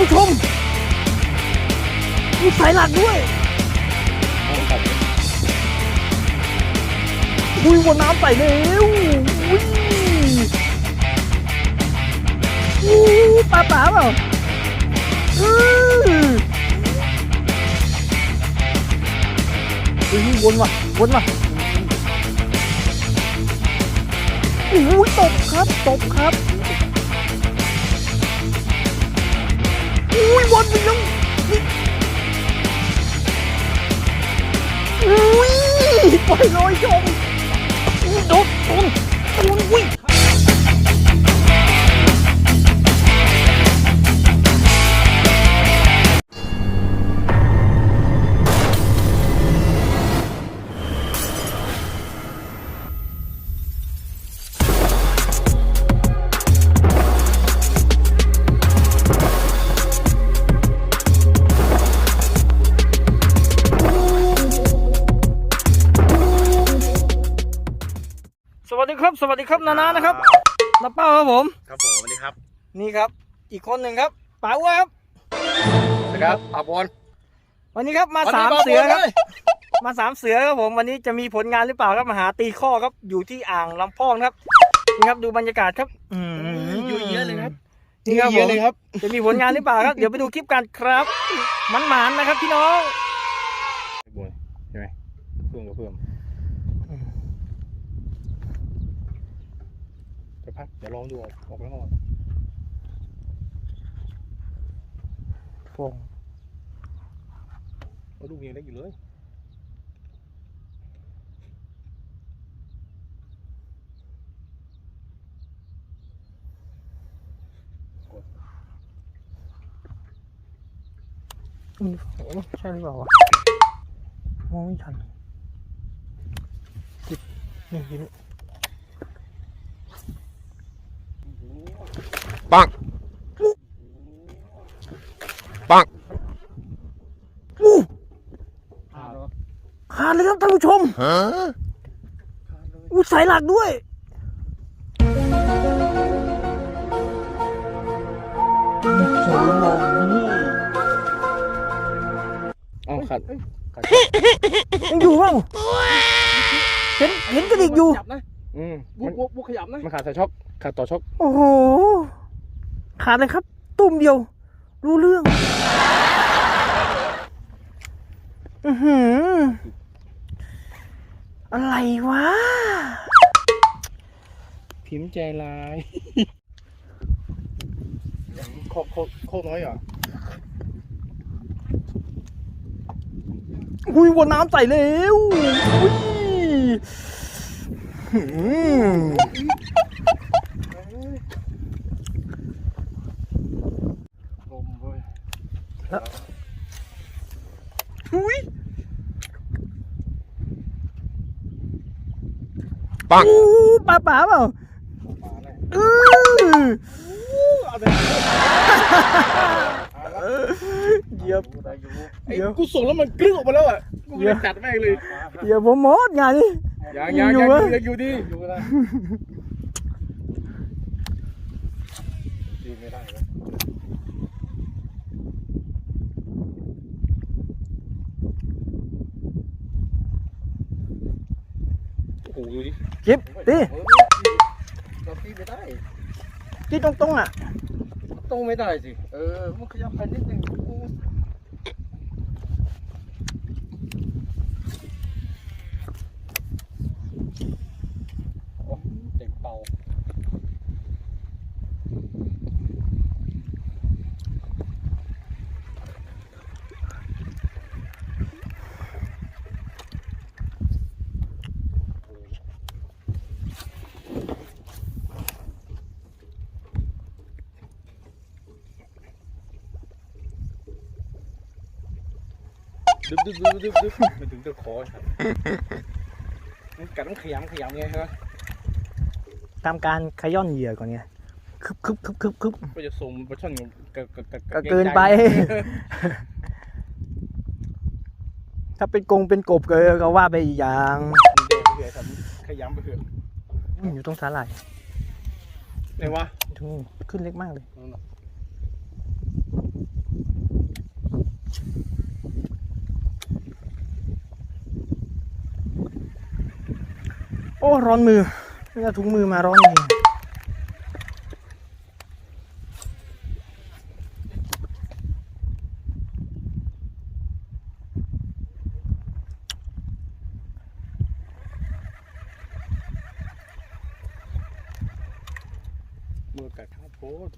ผู้ชมมีสายหลักด้วยอุ้ยวนน้ำใส่แล้วอุ้ยอู้ปลาป่าเปล่าอื้ออุ้ยวนว่ะวนว่ะอุ้ยตกครับตกครับ อุ้ยวนไปแล้วอุ้ยปล่อยลอยชมอุ้ยโดนโดนโดน วัสดีครับ สวัสดีครับนานานะครับน้าเป้าครับผม ครับผมสวัสดีครับ นี่ครับ อีกคนหนึ่งครับป๋าอ้วนครับนะครับอาบอลวันนี้ครับมาสามเสือครับ มาสามเสือครับผม วันนี้จะมีผลงานหรือเปล่าครับมาหาตีข้อครับ อยู่ที่อ่างลำพองครับนี่ครับดูบรรยากาศครับ อืมอยู่เยอะเลยครับนี่ครับเยผอะมเลยครับจะมีผลงานหรือเปล่าครับ เดี๋ยวไปดูคลิปกันครับมันหมานนะครับพี่น้องบอลใช่ไหมเพิ่มก็เพิ่มจะ พักเดี๋ยวลองดูออกออกแล้วก่อนฟงเอาลูกยังได้อยู่เลยมีฟงใช่หรือเปล่าวะมองไม่ทันจิบนี่ยิน ปังปังอู้ขาดเหรอขาดเลยครับท่านผู้ชมฮะอู้สายหลักด้วย เอาขาดขาดยังอยู่เปล่าเห็นเห็นกระดิกอยู่ขยับนะอืมบุมักนบุกบุกขยับนะ มันขาดสายช็อคขาดต่อช็อค โอ้โห ขาดเลยครับ ตุ่มเดียว รู้เรื่อง อือหือ อะไรวะ พิมพ์ใจลายโคโคโคน้อยเหรออุ้ยวนน้ำใส่แล้วอุ้ยหืม ลมเว้ย อุ้ย ปังอู้ปลาป่าเปล่าปลาเลยอือเอาไปเหยียบได้อยู่ไอ้เดี๋ยวกูส่งแล้วมันกลิ้งออกมาแล้วอะกูเดี๋เลยวยจัดแม่งเลยเหยียบผมหมดงานนี้ยังยังอยู่ยังวะยังอยู่ดีอยู่ก็ได้ดีไม่ได้เลย โอ้โหดูดิจิบตีเราตีไม่ได้ตีตรงๆอะต้องไม่ได้สิ เออมันขยับไปนิดนึงกูโอ้เต็มเป่า ดึบดึบดึบดึบดึบไม่ถึงจะคอครับมันกัดต้องขยำขยำไงครับทำการขย้อนเหยื่อก่อนไงคึบคึบคึบคึบคึบก็จะส่งปลาช่อนกับกับกับก็เกินไป ถ้าเป็นกงเป็นกบก็ก็ว่าไปอีกอย่างขยำไปเถอะอืมอยู่ตรงสาหร่ายไหนวะตรงนี้ขึ้นเล็กมากเลย นู่นน่ะ โอ้ ร้อนมือไม่เอาถุงมือมาร้อนจริงมือกัดข้าวโพด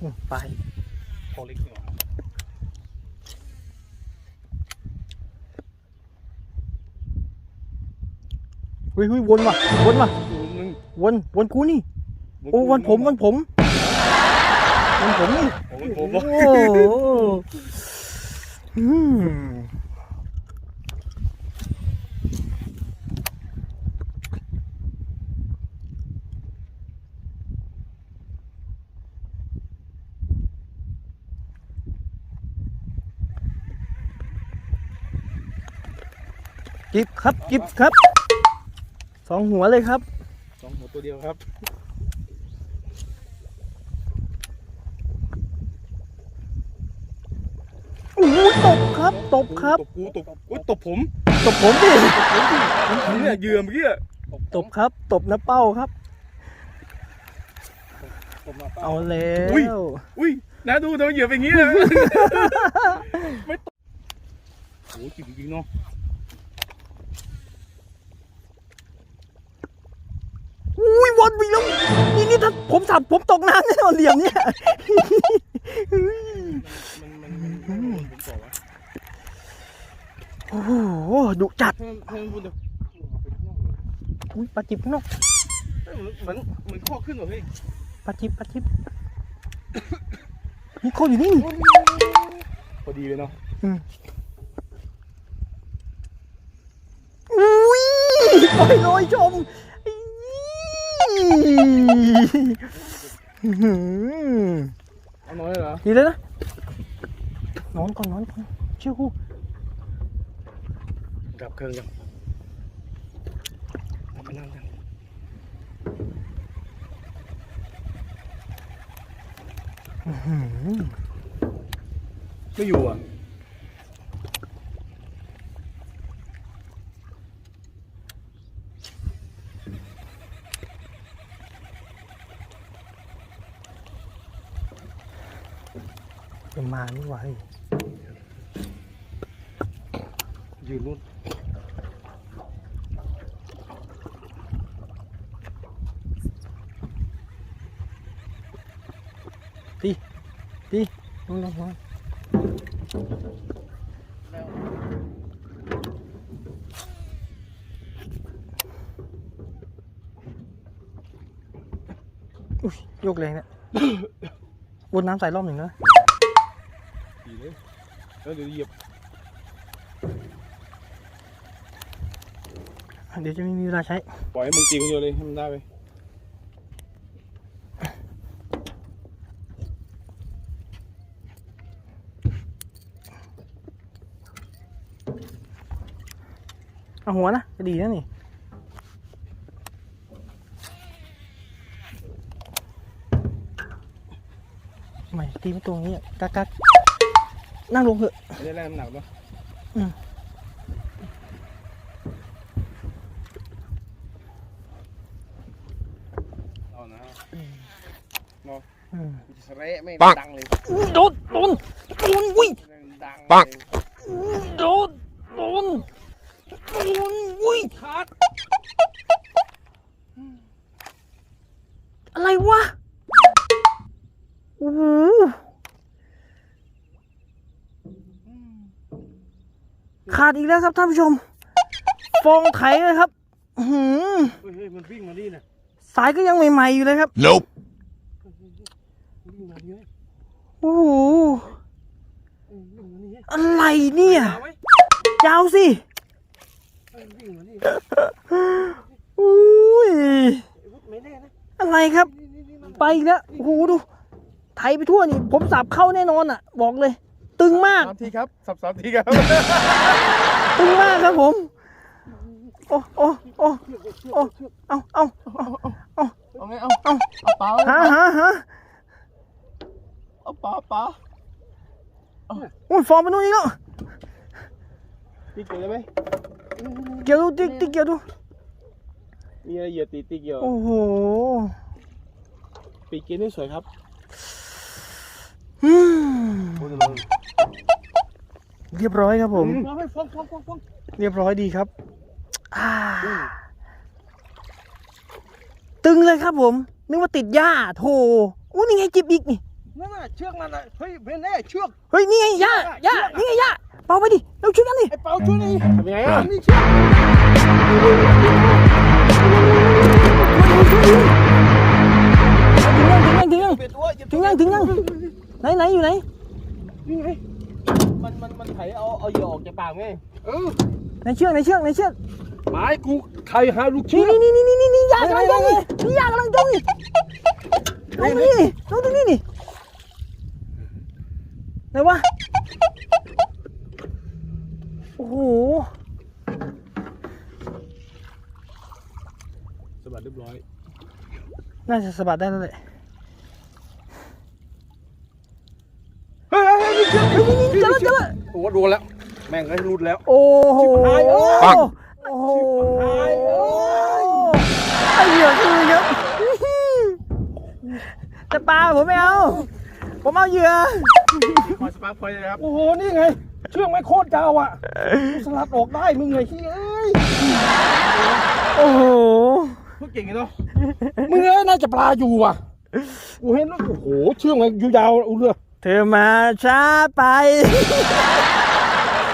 อืมไป พอเล็กหน่อย เฮ้ยเฮ้ยวนว่ะวนว่ะดูนึงวนวนกูนี่โอ้วันผมวันผมวันผมนี่โอ้ยผมโอ้ว่าโหอืมจิบครับจิบครับ สองหัวเลยครับสองหัวตัวเดียวครับ โอ้โหตบครับ ตบครับ ตบกูตบอุ้ยตบผมตบผมดิผมเนี่ยเหยื่อเมื่อกี้อะตบครับ ตบน้าเป้าครับตบมาเปล่าเอาแล้วอุ้ยนะดูทำไมเหยื่อเป็นอย่างนี้เลย ไม่ตบโอ้จริงจริงๆเนาะ อุ้ยวนไปแล้วนี่นี่ถ้าผมสับผมตกน้ำแน่นอนเหลี่ยมเนี่ยมันมันมันมันมันผมบอกว่าโอ้โหดุจัดถ้าถ้ามันพูดจะเอาไปข้างนอกเลยอุ้ยปลาจิบข้างนอกเอ้ยเหมือนเหมือนข้อขึ้นเหรอเฮ้ยปลาจิบปลาจิบนี่เขาอยู่นี่พอดีเลยเนาะอุ้ยปล่อยลอยชม อื้อหือเอาน้อยเหรอดีเลยนะนอนก่อนนอนก่อนเชื่อกูดับเครื่องยังเอาไปนั่งกันอื้อหือไม่อยู่อะ จะมานี่หว่าเฮ้ยยืนนู่นนอนนอนนอนอุ้ยโยกแรงเนี่ยวนน้ำใส่รอบหนึ่งนะ แล้วเดี๋ยวเหยียบเดี๋ยวจะไม่มีเวลาใช้ ปล่อยให้มึงตีคนเดียวเลยให้มันได้ไปเอาหัวนะจะดีนะนี่ไม่ตีไม่ตรงนี้อะกักกัก นั่งลงเถอะไม่ได้แรงน้ำหนักปะอืมเอานะอืมสเระไม่ดังเลยอุ้ยโดนโดนโดนอุ้ยดังปังโขาดอีกแล้วครับท่านผู้ชม ฟองไถเลยครับอื้อหือเฮ้ยเฮ้ยมันวิ่งมานี่นะสายก็ยังใหม่ๆอยู่เลยครับ Nope. วิ่งมานี่เฮ้ยโอ้โหเฮ้ยวิ่งมานี่เฮ้ยอะไรเนี่ยเอาไว้ยาวสิเฮ้ยวิ่งมานี่อุ้ยไอ้วุฒไม่แน่นะอะไรครับนี่นี่นี่มันไปอีกแล้วโอ้โหดูไถไปทั่วนี่ ผมสับเข้าแน่นอนอะ บอกเลย ตึงมาก สามทีครับสับสามทีครับ ตึงมากครับผม โอ้โอ้โอ้โอ้เอาเอาเอาไงเอาเอาเอาปลาไว้หาหาหาเอาปลาปลาอุ้ยฟองไปนู่นอีกแล้วตีเกี่ยวได้ไหมเกี่ยวดูติ๊กติ๊กเกี่ยวดูมีอะไรเหยียดตีตีเกี่ยวโอ้โหปีกเกนนี่สวยครับ รียบร้อยครับผมฟ้องให้ฟ้องฟ้องฟ้องฟ้องเรียบร้อยดีครับอ่าตึงเลยครับผม นึกว่าติดหญ้าโถอู้นี่ไงจิบอีกนี่นั่นน่ะเชือกนั่นน่ะเฮ้ยเบนแน่เชือกเฮ้ยนี่ไงหญ้าหญ้านี่ไงหญ้าเป่าไปดิเราช่วยกันดิไอ้เปาช่วยนี่ทำยังไงอะนี่เชือกถึงยังถึงยังเปลี่ยนตัวเหยียบถึงยังถึงยังไหนไหนอยู่ไหนนี่ไง มันมันมันไถเอาเอาเหยื่อออกจากปากไงเออในเชือกในเชือกในเชือกไม้กูไถหาลูกเชืนี่อกนี่นี่นี่นี่นี่หญ้ากำลังจมนี่นี่หญ้ากำลังจมนี่ลงตรงนี้นี่ลงตรงนี้นี่ไหนวะโอ้โหสะบัดเรียบร้อย น่าจะสะบัดได้แล้วแหละ เจอแล้วเจอแล้วโอ้โหโดนแล้ว แม่งก็รุดแล้ว โอ้โหชิบหายเอ้ยปัง โอ้โหชิบหายเอ้ยไอเหยื่อคือครับแต่ปลาผมไม่เอา ผมเอาเหยื่อ ขอสปาร์คพอยต์เลยครับ โอ้โห นี่ไง เชือกไม่โคตรยาวอะกูสลัดออกได้มึงไงขี้เอ้ยโอ้โห พวกเก่งไงเนาะมึงเอ้ยน่าจะปลาอยู่อะกูเห็นแล้วโอ้โห เชือกมันยาวๆเอาเรือเธอมาช้าไป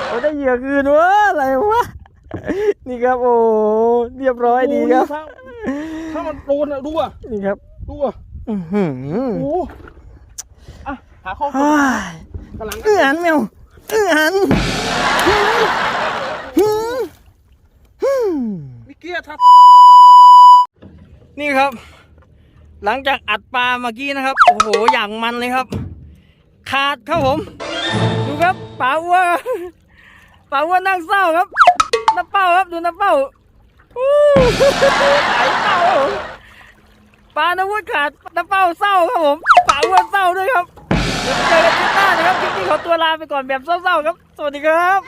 เราได้เหยื่อคืนวะอะไรวะ นี่ครับโอ้เรียบร้อยดีครับโอ้โหถ้าถ้ามันโดนอะดูอะนี่ครับดูอะอื้อหือโอ้โหอะหาข้อมูลเฮ้ยกำลังเอื้อหันแมวเอื้อหันหืมหืมมิเกียร์ทับนี่ครับ หลังจากอัดปลาเมื่อกี้นะครับ โอ้โหอย่างมันเลยครับ ขาดครับผม ดูครับป่าอ้วนป่าอ้วนนั่งเศร้าครับน้าเป้าครับดูน้าเป้าอู้ไอ้เป้าปลาน้ำวุธขาดน้าเป้าเศร้าครับผมป่าอ้วนเศร้าด้วยครับเดี๋ยวเจอกันคลิปหน้านะครับคลิปนี้ขอตัวลาไปก่อนแบบเศร้าๆครับ สวัสดีครับ